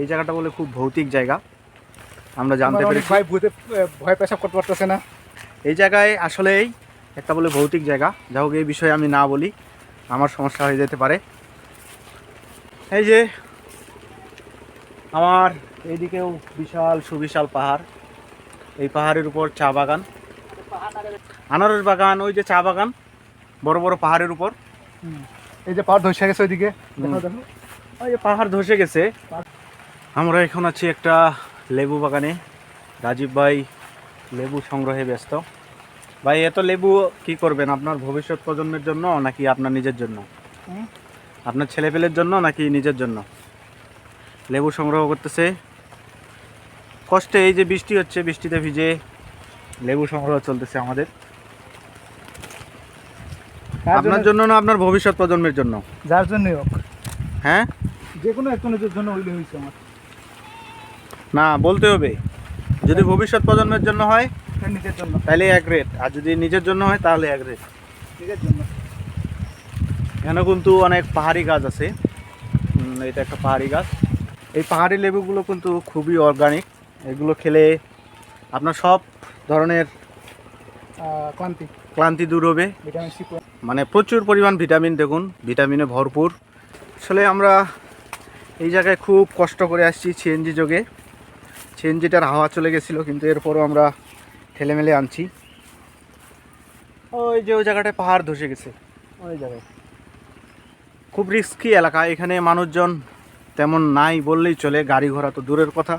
এই জায়গাটা বলে খুব ভৌতিক জায়গা। আমরা জানতে পেরেছি। ভাই ভূতে ভয় পেশাব করতে পারতেছে না। এই জায়গায় আসলেই একটা বলে ভৌতিক জায়গা। যা হোক এই বিষয়ে আমি না বলি। আমার সমস্যা হয়ে যেতে পারে। এই যে আমার এইদিকেও বিশাল সুবিশাল পাহাড়। এই পাহাড়ের উপর চা বাগান। আনারস বাগান ওই যে চা বাগান বড় বড় পাহাড়ের উপর। এই যে পাহাড় ধসে গেছে ওইদিকে। ওই যে পাহাড় ধসে গেছে। আমরা এখন আছি একটা লেবু বাগানে। রাজীব ভাই লেবু সংগ্রহে ব্যস্ত। ভাই এত লেবু কি করবেন? আপনার ভবিষ্যৎ প্রজন্মের জন্য নাকি আপনার নিজের জন্য। আপনার ছেলেপেলের জন্য নাকি নিজের জন্য? লেবু সংগ্রহ করতেছে। কষ্টে এই যে বৃষ্টি হচ্ছে বৃষ্টিতে ভিজে লেবু সংগ্রহ চলতেছে আমাদের। আপনার জন্য না আপনার ভবিষ্যৎ প্রজন্মের জন্য? যার জন্যই হোক। হ্যাঁ? যে কোনো একজনের জন্য হইলে হয়েছে আমার। না বলতে হবে। যদি ভবিষ্যৎ প্রজন্মের জন্য হয় নিজের জন্য। তাহলে এক রেট আর যদি নিজের জন্য হয় তাহলে এক রেট নিজের জন্য। এখানে কিন্তু অনেক পাহাড়ি গাছ আছে। এটা একটা পাহাড়ি গাছ। এই পাহাড়ি লেবুগুলো কিন্তু খুবই অর্গানিক এগুলো খেলে আপনার সব ধরনের ক্লান্তি। ক্লান্তি দূর হবে। মানে প্রচুর পরিমাণ ভিটামিন দেখুন। ভিটামিনে ভরপুর। আসলে আমরা এই জায়গায় খুব কষ্ট করে আসছি সিএনজি যোগে। সিএনজিটার হাওয়া চলে গেছিল, কিন্তু এরপরও আমরা ঠেলেমেলে আনছি। ওই যে ওই জায়গাটায় পাহাড় ধসে গেছে। ওই জায়গায়। খুব রিস্কি এলাকা, এখানে মানুষজন তেমন নাই বললেই চলে, গাড়ি ঘোড়া তো দূরের কথা।